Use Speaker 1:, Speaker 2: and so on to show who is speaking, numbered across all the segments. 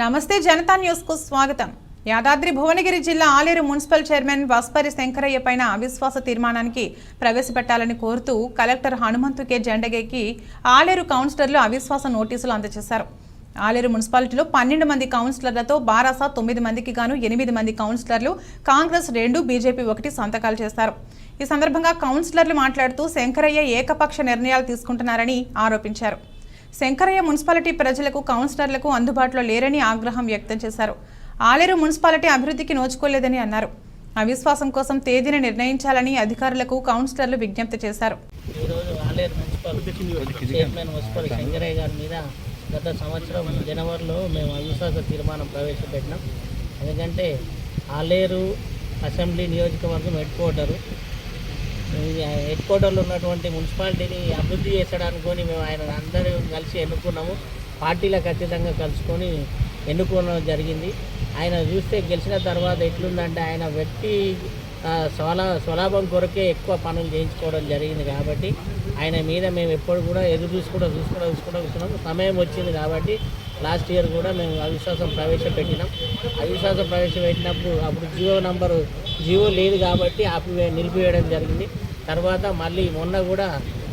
Speaker 1: నమస్తే జనతా న్యూస్కు స్వాగతం. యాదాద్రి భువనగిరి జిల్లా ఆలేరు మున్సిపల్ చైర్మన్ వాస్పరి శంకరయ్య పైన అవిశ్వాస తీర్మానానికి ప్రవేశపెట్టాలని కోరుతూ కలెక్టర్ హనుమంతు కె జెండగేకి ఆలేరు కౌన్సిలర్లు అవిశ్వాస నోటీసులు అందజేశారు. ఆలేరు మున్సిపాలిటీలో పన్నెండు మంది కౌన్సిలర్లతో బారాస తొమ్మిది మందికి గాను ఎనిమిది మంది కౌన్సిలర్లు కాంగ్రెస్ రెండు బీజేపీ ఒకటి సంతకాలు చేశారు. ఈ సందర్భంగా కౌన్సిలర్లు మాట్లాడుతూ శంకరయ్య ఏకపక్ష నిర్ణయాలు తీసుకుంటున్నారని ఆరోపించారు. శంకరయ్య మున్సిపాలిటీ ప్రజలకు కౌన్సిలర్లకు అందుబాటులో లేరని ఆగ్రహం వ్యక్తం చేశారు. ఆలేరు మున్సిపాలిటీ అభివృద్ధికి నోచుకోలేదని అన్నారు. అవిశ్వాసం కోసం తేదీని నిర్ణయించాలని అధికారులకు కౌన్సిలర్లు విజ్ఞప్తి చేశారు.
Speaker 2: శంకరయ్య గారి మీద గత సంవత్సరం జనవరిలో మేము అవిశ్వాస తీర్మానం ప్రవేశపెట్టినాం. ఎందుకంటే ఆలేరు అసెంబ్లీ నియోజకవర్గం హెడ్ క్వార్టరు. హెడ్ క్వార్టర్లో ఉన్నటువంటి మున్సిపాలిటీని అభివృద్ధి చేసడానుకొని మేము ఆయన అందరూ కలిసి ఎన్నుకున్నాము. పార్టీలో ఖచ్చితంగా కలుసుకొని ఎన్నుకోవడం జరిగింది. ఆయన చూస్తే గెలిచిన తర్వాత ఎట్లుందంటే ఆయన వ్యక్తి స్వలా స్వలాభం కొరకే ఎక్కువ పనులు చేయించుకోవడం జరిగింది కాబట్టి ఆయన మీద మేము ఎప్పుడు కూడా ఎదురు చూసుకుంటూ చూసుకుంటూ చూసుకుంటూ కూర్చున్నాం సమయం వచ్చింది కాబట్టి లాస్ట్ ఇయర్ కూడా మేము అవిశ్వాసం ప్రవేశపెట్టినాం. అవిశ్వాసం ప్రవేశపెట్టినప్పుడు అప్పుడు జియో నంబరు జియో లేదు కాబట్టి ఆపి నిలిపివేయడం జరిగింది. తర్వాత మళ్ళీ మొన్న కూడా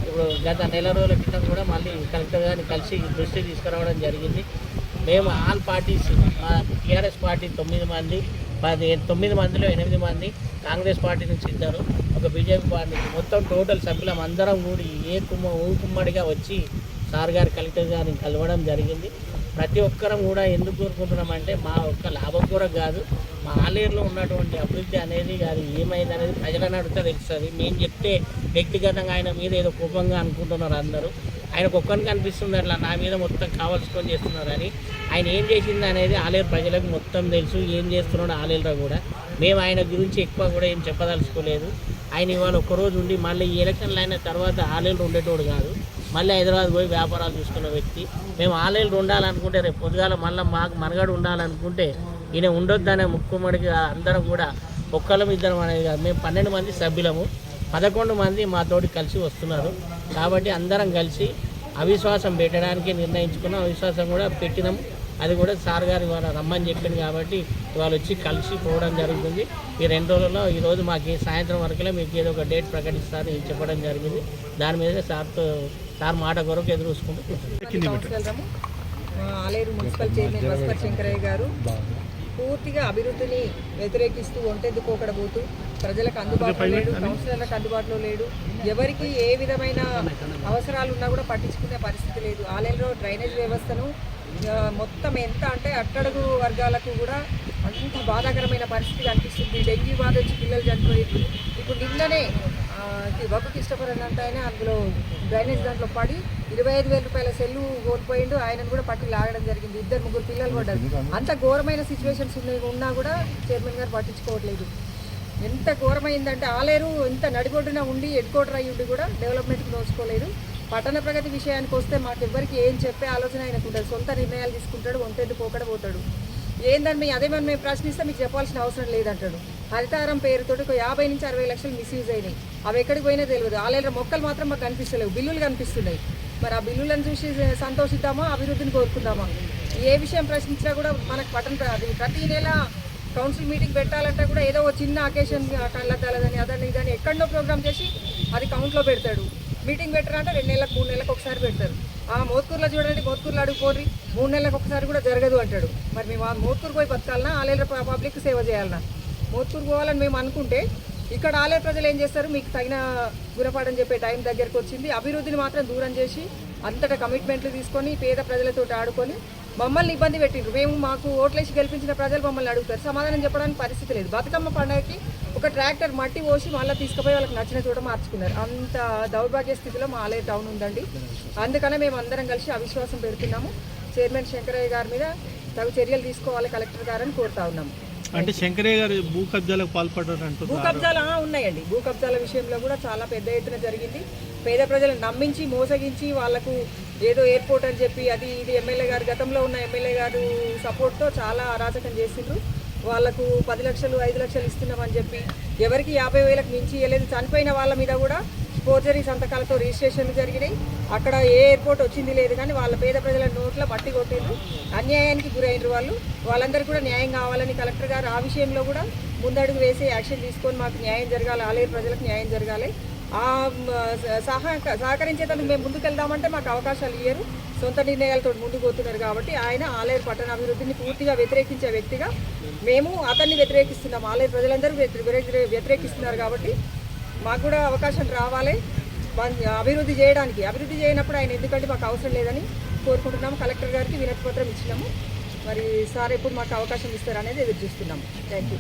Speaker 2: ఇప్పుడు గత నెల రోజుల క్రితం కూడా మళ్ళీ కలెక్టర్ గారిని కలిసి దృష్టి తీసుకురావడం జరిగింది. మేము ఆల్ పార్టీస్ మా టీఆర్ఎస్ పార్టీ తొమ్మిది మంది పది తొమ్మిది మందిలో ఎనిమిది మంది కాంగ్రెస్ పార్టీ నుంచి ఇద్దరు ఒక బీజేపీ పార్టీ నుంచి మొత్తం టోటల్ సభ్యులం అందరం కూడి ఏ కుమ్మ ఊకుమ్మడిగా వచ్చి సార్ గారు కలెక్టర్ గారిని కలవడం జరిగింది. ప్రతి ఒక్కరం కూడా ఎందుకు కోరుకుంటున్నామంటే మా ఒక్క లాభం కూడా కాదు. మా ఆలేరులో ఉన్నటువంటి అభివృద్ధి అనేది అది ఏమైంది అనేది ప్రజలను అడిగితే తెలుస్తుంది. మేము చెప్తే వ్యక్తిగతంగా ఆయన మీద ఏదో కోపంగా అనుకుంటున్నారు అందరూ. ఆయనకు ఒక్కరికి అనిపిస్తుంది అట్లా నా మీద మొత్తం కావాల్సుకొని చేస్తున్నారని ఆయన ఏం చేసింది అనేది ఆలేరు ప్రజలకు మొత్తం తెలుసు. ఏం చేస్తున్నాడు ఆలేరులో కూడా. మేము ఆయన గురించి ఎక్కువ కూడా ఏం చెప్పదలుచుకోలేదు. ఆయన ఇవాళ ఒక్కరోజు ఉండి మళ్ళీ ఈ ఎలక్షన్లు అయిన తర్వాత ఆలయలు ఉండేటోడు కాదు. మళ్ళీ హైదరాబాద్ పోయి వ్యాపారాలు చూసుకున్న వ్యక్తి. మేము ఆలయలు ఉండాలనుకుంటే రేపు పొద్దుగాల మళ్ళీ మాకు మనగడు ఉండాలనుకుంటే ఈయన ఉండొద్దనే ముక్కుమడికి అందరం కూడా ఒక్కళ్ళం ఇద్దరం అనేది కాదు. మేము పన్నెండు మంది సభ్యులము. పదకొండు మంది మాతోటి కలిసి వస్తున్నారు. కాబట్టి అందరం కలిసి అవిశ్వాసం పెట్టడానికి నిర్ణయించుకున్నాం. అవిశ్వాసం కూడా పెట్టినాం. అది కూడా సార్ గారు ఇవాళ రమ్మని చెప్పింది కాబట్టి ఇవాళ వచ్చి కలిసి పోవడం జరుగుతుంది. ఈ రెండు రోజుల్లో ఈరోజు మాకు ఈ సాయంత్రం వరకులే మీకు ఏదో ఒక డేట్ ప్రకటిస్తారని చెప్పడం జరిగింది. దాని మీద సార్తో సార్ మాట కొరకు ఎదురు చూసుకుంటూ
Speaker 3: ఆలేరు మున్సిపల్ చైర్మన్ శంకరయ్య గారు. పూర్తిగా అభివృద్ధిని వ్యతిరేకిస్తూ ఒంటెద్దుకోకడ పోతూ ప్రజలకు అందుబాటులో లేడు కౌన్సిలర్లకు అందుబాటులో లేడు. ఎవరికి ఏ విధమైన అవసరాలు ఉన్నా కూడా పట్టించుకునే పరిస్థితి లేదు. ఆలేరులో డ్రైనేజ్ వ్యవస్థను మొత్తం ఎంత అంటే అట్టడుగు వర్గాలకు కూడా అంత బాధాకరమైన పరిస్థితి కనిపిస్తుంది. డెంగ్యూ బాధ వచ్చి పిల్లలు చనిపోయారు ఇప్పుడు నిన్ననే కిష్టపరని అంటే ఆయన అందులో డ్రైనేజ్ దాంట్లో పడి ఇరవై ఐదు వేల రూపాయల సెల్లు కోల్పోయిండు. ఆయనను కూడా పట్టి లాగడం జరిగింది. ఇద్దరు ముగ్గురు పిల్లలు పడ్డారు. అంత ఘోరమైన సిచ్యువేషన్స్ ఉన్నాయి ఉన్నా కూడా చైర్మన్ గారు పట్టించుకోవట్లేదు. ఎంత ఘోరమైందంటే ఆలేరు ఇంత నడిబొడ్డున ఉండి హెడ్ క్వార్టర్ అయ్యి ఉండి కూడా డెవలప్మెంట్కి నోచుకోలేదు. పట్టణ ప్రగతి విషయానికి వస్తే మాకు ఎవరికి ఏం చెప్పే ఆలోచన ఆయనకు ఉంటుంది సొంత నిర్ణయాలు తీసుకుంటాడు ఒంటెద్దు పోకడ పోతాడు ఏందని మీ అదే మేము ప్రశ్నిస్తే మీకు చెప్పాల్సిన అవసరం లేదంటాడు. హరితారం పేరుతోటి ఒక యాభై నుంచి అరవై లక్షలు మిస్యూజ్ అయినాయి. అవి ఎక్కడికి పోయినా తెలియదు. ఆలేరు మొక్కలు మాత్రం మాకు కనిపిస్తలేవు. బిల్లులు కనిపిస్తున్నాయి. మరి ఆ బిల్లులను చూసి సంతోషిద్దామా అభివృద్ధిని కోరుకుందామా? ఏ విషయం ప్రశ్నించినా కూడా మనకు పట్టణ అది ప్రతి నెల కౌన్సిల్ మీటింగ్ పెట్టాలంటే కూడా ఏదో ఒక చిన్న అకేషన్ కళ్ళద్దాలని అదని ఇదని ఎక్కడో ప్రోగ్రామ్ చేసి అది కౌంట్లో పెడతాడు. మీటింగ్ పెట్టరంటే రెండు నెలలకు మూడు నెలలకు ఒకసారి పెడతారు. ఆ మోత్కూరులో చూడండి మోత్కూరులో అడుగుకోర్రి మూడు నెలలకు ఒకసారి కూడా జరగదు అంటాడు. మరి మేము ఆ మోత్కూరు పోయి బతకాలనా? ఆలేరు పబ్లిక్ సేవ చేయాలన్నా మోత్కూరు పోవాలని మేము అనుకుంటే ఇక్కడ ఆలయ ప్రజలు ఏం చేస్తారు? మీకు తగిన గురపాఠం చెప్పే టైం దగ్గరకు వచ్చింది. అభివృద్ధిని మాత్రం దూరం చేసి అంతటా కమిట్మెంట్లు తీసుకొని పేద ప్రజలతో ఆడుకొని మమ్మల్ని ఇబ్బంది పెట్టిండ్రు. మేము మాకు ఓట్లేసి గెలిపించిన ప్రజలు మమ్మల్ని అడుగుతారు. సమాధానం చెప్పడానికి పరిస్థితి లేదు. బతుకమ్మ పండగకి ఒక ట్రాక్టర్ మట్టి పోసి మళ్ళీ తీసుకుపోయి వాళ్ళకి నచ్చిన చోట మార్చుకున్నారు. అంత దౌర్భాగ్య స్థితిలో మా ఆలయ టౌన్ ఉందండి. అందుకనే మేము అందరం కలిసి అవిశ్వాసం పెడుతున్నాము. చైర్మన్ శంకరయ్య గారి మీద తగు చర్యలు తీసుకోవాలి కలెక్టర్ గారని కోరుతా ఉన్నాము.
Speaker 4: అంటే శంకరయ్య గారు భూ కబ్జాలకు పాల్పడ్డారు
Speaker 3: భూ కబ్జాలు ఉన్నాయండి. భూ కబ్జాల విషయంలో కూడా చాలా పెద్ద ఎత్తున జరిగింది. పేద ప్రజలను నమ్మించి మోసగించి వాళ్ళకు ఏదో ఎయిర్పోర్ట్ అని చెప్పి అది ఇది ఎమ్మెల్యే గారు గతంలో ఉన్న ఎమ్మెల్యే గారు సపోర్ట్తో చాలా అరాచకం చేసిండ్రు. వాళ్ళకు పది లక్షలు ఐదు లక్షలు ఇస్తున్నామని చెప్పి ఎవరికి యాభై వేలకు మించి ఇవ్వలేదు చనిపోయిన వాళ్ళ మీద కూడా ఫోర్జరీ సంతకాలతో రిజిస్ట్రేషన్లు జరిగినాయి. అక్కడ ఏ ఎయిర్పోర్ట్ వచ్చింది లేదు కానీ వాళ్ళ పేద ప్రజల నోట్ల బట్టి కొట్టిండ్రు. అన్యాయానికి గురైనరు వాళ్ళు. వాళ్ళందరికీ కూడా న్యాయం కావాలని కలెక్టర్ గారు ఆ విషయంలో కూడా ముందడుగు వేసి యాక్షన్ తీసుకొని మాకు న్యాయం జరగాలి ఆలయ ప్రజలకు న్యాయం జరగాలి. ఆ సహా సహకరించేందుకు మేము ముందుకు వెళ్దామంటే మాకు అవకాశాలు ఇయ్యరు. సొంత నిర్ణయాలతో ముందుకు పోతున్నారు కాబట్టి ఆయన ఆలయ పట్టణ అభివృద్ధిని పూర్తిగా వ్యతిరేకించే వ్యక్తిగా మేము అతన్ని వ్యతిరేకిస్తున్నాం. ఆలయ ప్రజలందరూ వ్యతిరేకిస్తున్నారు కాబట్టి మాకు కూడా అవకాశం రావాలి. అభివృద్ధి చేయడానికి అభివృద్ధి చేయనప్పుడు ఆయన ఎందుకంటే మాకు అవసరం లేదని కోరుకుంటున్నాము. కలెక్టర్ గారికి వినతి పత్రం ఇచ్చినాము. మరి సార్ ఎప్పుడు మాకు అవకాశం ఇస్తారనేది ఎదురు చూస్తున్నాము. Thank you